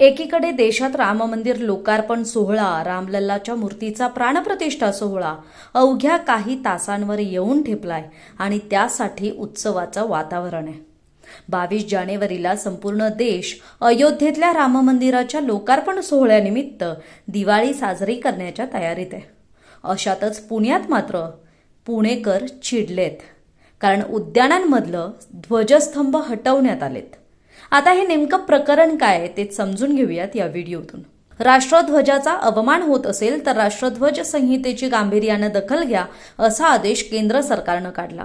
एकीकडे देशात राम मंदिर लोकार्पण सोहळा रामलल्लाच्या मूर्तीचा प्राणप्रतिष्ठा सोहळा अवघ्या काही तासांवर येऊन ठेपलाय आणि त्यासाठी उत्सवाचं वातावरण आहे. बावीस जानेवारीला संपूर्ण देश अयोध्येतल्या राम मंदिराच्या लोकार्पण सोहळ्यानिमित्त दिवाळी साजरी करण्याच्या तयारीत आहे. अशातच पुण्यात मात्र पुणेकर चिडलेत. कारण उद्यानांमधलं ध्वजस्तंभ हटवण्यात आलेत. आता हे नेमकं प्रकरण काय आहे ते समजून घेऊयात या व्हिडिओतून. राष्ट्रध्वजाचा अवमान होत असेल तर राष्ट्रध्वज संहितेची गांभीर्यानं दखल घ्या असा आदेश केंद्र सरकारनं काढला.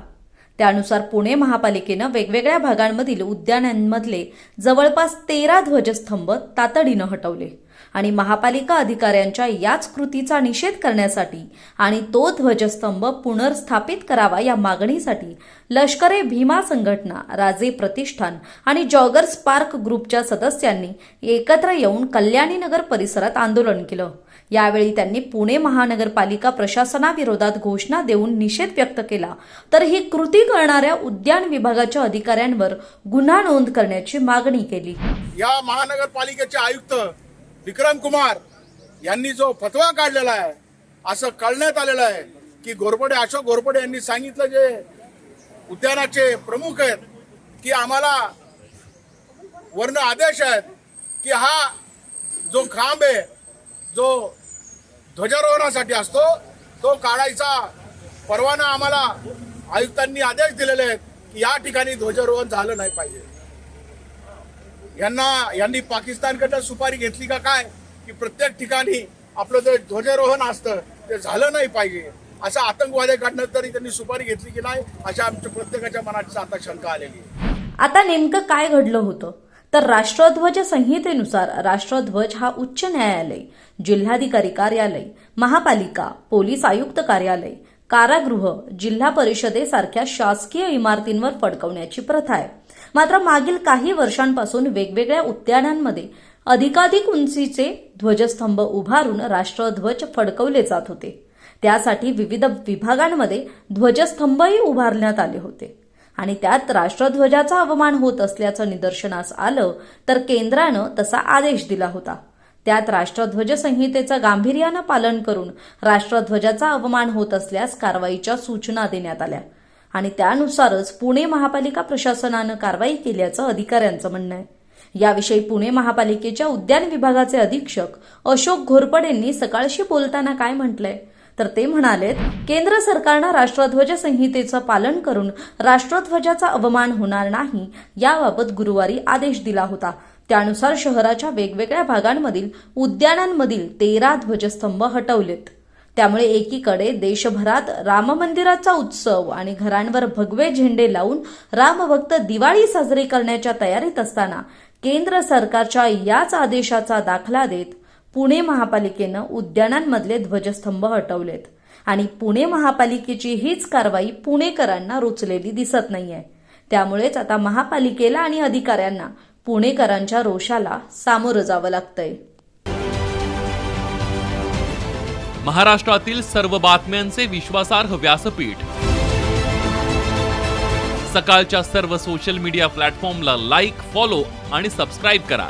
त्यानुसार पुणे महापालिकेनं वेगवेगळ्या भागांमधील उद्यानांमधले जवळपास तेरा ध्वजस्तंभ तातडीनं हटवले आणि महापालिका अधिकाऱ्यांच्या याच कृतीचा निषेध करण्यासाठी आणि तो ध्वजस्तंभ पुनर्स्थापित करावा या मागणीसाठी लष्करे भीमा संघटना राजे प्रतिष्ठान आणि जॉगर्स पार्क ग्रुपच्या सदस्यांनी एकत्र येऊन कल्याणीनगर परिसरात आंदोलन केलं. यावेळी त्यांनी पुणे महानगरपालिका प्रशासनाविरोधात घोषणा देऊन निषेध व्यक्त केला. तर ही कृती करणाऱ्या उद्यान विभागाच्या अधिकाऱ्यांवर गुन्हा नोंद करण्याची मागणी केली. या महानगरपालिकेचे आयुक्त विक्रम कुमार यांनी जो फतवा काढलेला आहे असं कळण्यात आलेलं आहे की घोरपडे अशोक घोरपडे यांनी सांगितलं जे उद्यानाचे प्रमुख आहेत की आम्हाला वर्ण आदेश आहेत की हा जो खांब आहे जो ध्वजारोहणासाठी असतो. तो काढायचा. परवाना आम्हाला आयुक्तांनी आदेश दिलेले आहेत की या ठिकाणी ध्वजारोहण झालं नाही पाहिजे. यांना यांनी पाकिस्तानकडनं सुपारी घेतली का काय? की प्रत्येक ठिकाणी आपलं जे ध्वजारोहण असतं ते झालं नाही पाहिजे. असं आतंकवाद्याकडनं तरी त्यांनी सुपारी घेतली की नाही अशा आमच्या प्रत्येकाच्या मनात आता शंका आलेली आता नेमकं काय घडलं होतं? तर राष्ट्रध्वज संहितेनुसार राष्ट्रध्वज हा उच्च न्यायालय जिल्हाधिकारी कार्यालय महापालिका पोलीस आयुक्त कार्यालय कारागृह जिल्हा परिषदेसारख्या शासकीय इमारतींवर फडकवण्याची प्रथा आहे. मात्र मागील काही वर्षांपासून वेगवेगळ्या उद्यानांमध्ये अधिकाधिक उंचीचे ध्वजस्तंभ उभारून राष्ट्रध्वज फडकवले जात होते. त्यासाठी विविध विभागांमध्ये ध्वजस्तंभही उभारण्यात आले होते. आणि त्यात राष्ट्रध्वजाचा अवमान होत असल्याचं निदर्शनास आलं तर केंद्रानं तसा आदेश दिला होता. त्यात राष्ट्रध्वज संहितेचं गांभीर्यानं पालन करून राष्ट्रध्वजाचा अवमान होत असल्यास कारवाईच्या सूचना देण्यात आल्या. आणि त्यानुसारच पुणे महापालिका प्रशासनानं कारवाई केल्याचं अधिकाऱ्यांचं म्हणणं आहे. याविषयी पुणे महापालिकेच्या उद्यान विभागाचे अधीक्षक अशोक घोरपडेंनी सकाळशी बोलताना काय म्हटलंय? तर ते म्हणालेत केंद्र सरकारनं राष्ट्रध्वज संहितेचं पालन करून राष्ट्रध्वजाचा अवमान होणार नाही याबाबत गुरुवारी आदेश दिला होता. त्यानुसार शहराच्या वेगवेगळ्या भागांमधील उद्यानांमधील तेरा ध्वजस्तंभ हटवलेत. त्यामुळे एकीकडे देशभरात राम मंदिराचा उत्सव आणि घरांवर भगवे झेंडे लावून रामभक्त दिवाळी साजरी करण्याच्या तयारीत असताना केंद्र सरकारच्या याच आदेशाचा दाखला देत पुणे महापालिकेनं उद्यानांमधले ध्वजस्तंभ हटवलेत. आणि पुणे महापालिकेची हीच कारवाई पुणेकरांना रुचलेली दिसत नाहीये. त्यामुळेच आता महापालिकेला आणि अधिकाऱ्यांना पुणेकरांच्या रोषाला सामोरं जावं लागतंय. महाराष्ट्रातील सर्व बातम्यांचे विश्वासार्ह व्यासपीठ. सकाळच्या सर्व सोशल मीडिया प्लॅटफॉर्मला लाईक फॉलो आणि सबस्क्राईब करा.